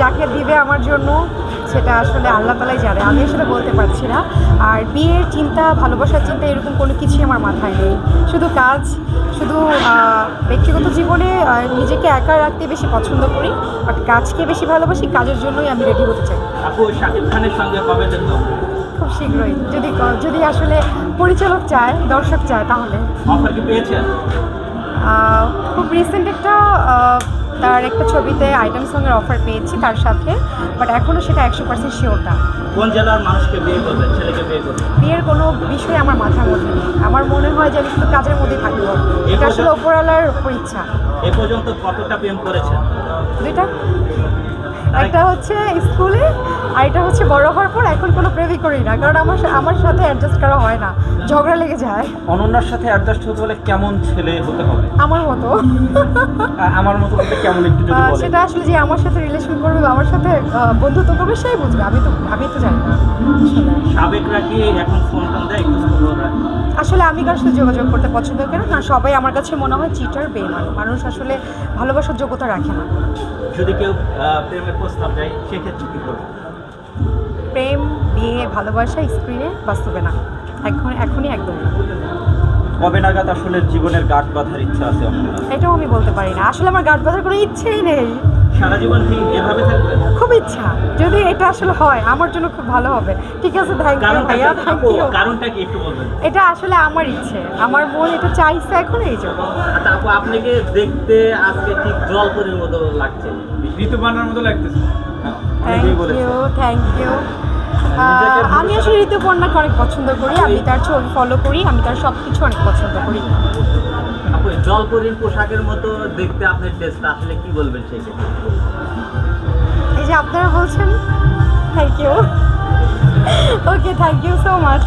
যাকে দিবে আমার জন্য সেটা আসলে আল্লাহ তালাই জানে। আমি সেটা বলতে পারছি না। আর বিয়ের চিন্তা ভালোবাসার চিন্তা এরকম কোনো কিছুই আমার মাথায় নেই। শুধু কাজ শুধু ব্যক্তিগত জীবনে নিজেকে একা রাখতে বেশি পছন্দ করি। বাট কাজকে বেশি ভালোবাসি কাজের জন্যই আমি রেডি হতে চাই। আপু শাকিব খানের সঙ্গে কবে খুব শীঘ্রই। যদি যদি আসলে পরিচালক চায় দর্শক চায় তাহলে। অফার কি পেয়েছেন? খুব রিসেন্ট একটা তার একটা ছবিতে আইটেম সঙ্গের অফার পেয়েছি তার সাথে বাট এখনও সেটা একশো পার্সেন্ট শিওরটা কোন জেলার মানুষকে বিয়ে করবেন ছেলেকে বিয়ে করবেন? বিয়ের কোনো বিষয় আমার মাথার মধ্যে নেই। আমার মনে হয় যে আমি শুধু কাজের মধ্যেই থাকব। এটা আসলে ওপরওয়ালার উপর ইচ্ছা। এ পর্যন্ত কতটা প্রেম করেছেন? দুইটা। একটা হচ্ছে স্কুলে আর এটা হচ্ছে বড় হওয়ার পর এখন কোনো প্রেমই করি না কারণ আমার আমার সাথে অ্যাডজাস্ট করা হয় না ঝগড়া লেগে যায়। অনন্যার সাথে অ্যাডজাস্ট হতে হলে কেমন ছেলে হতে হবে? আমার মতো। আমার মতো বলতে কেমন একটু যদি বলেন? সেটা আসলে যে আমার সাথে রিলেশন করবে বা আমার সাথে বন্ধুত্ব করবে সেই বুঝবে আমি তো আমি তো জানি না। আসলে। সাবেকরা কি এখন ফোন টোন দেয়? একটু? আসলে আমি কার সাথে যোগাযোগ করতে পছন্দ করি না সবাই আমার কাছে মনে হয় চিটার বেমান মানুষ আসলে ভালোবাসার যোগ্যতা রাখে না। যদি কেউ প্রেমের প্রস্তাব দেয় সেক্ষেত্রে কি করবে? প্রেম বিয়ে ভালোবাসা স্ক্রিনে বাস্তবে না। এখন এখনই একদম। কবে নাগাদ আসলে জীবনের গাঁট বাঁধার ইচ্ছা আছে এটাও আমি বলতে পারি না। আসলে আমার গার্ড বাঁধার কোনো ইচ্ছেই নেই। সারা জীবন কি এভাবে থাকবে খুব ইচ্ছা। যদি এটা আসলে হয় আমার জন্য খুব ভালো হবে। ঠিক আছে থ্যাংক ইউ ভাইয়া থ্যাংক ইউ কারণটা কি একটু বলবেন? এটা আসলে আমার ইচ্ছে। আমার মন এটা চাইছে এখন এই জন্য আচ্ছা আপু আপনাকে দেখতে আজকে ঠিক জলপরির মতো লাগছে। ঋতুবানার মতো লাগতেছে। থ্যাংক ইউ থ্যাংক ইউ আমি আসলে ঋতুপর্ণাকে অনেক পছন্দ করি আমি তার ছবি ফলো করি আমি তার সব কিছু অনেক পছন্দ করি। জলপরির পোশাকের মতো দেখতে আপনার ড্রেসটা আসলে কি বলবেন সেই এই যে আপনারা বলছেন thank you okay thank you so much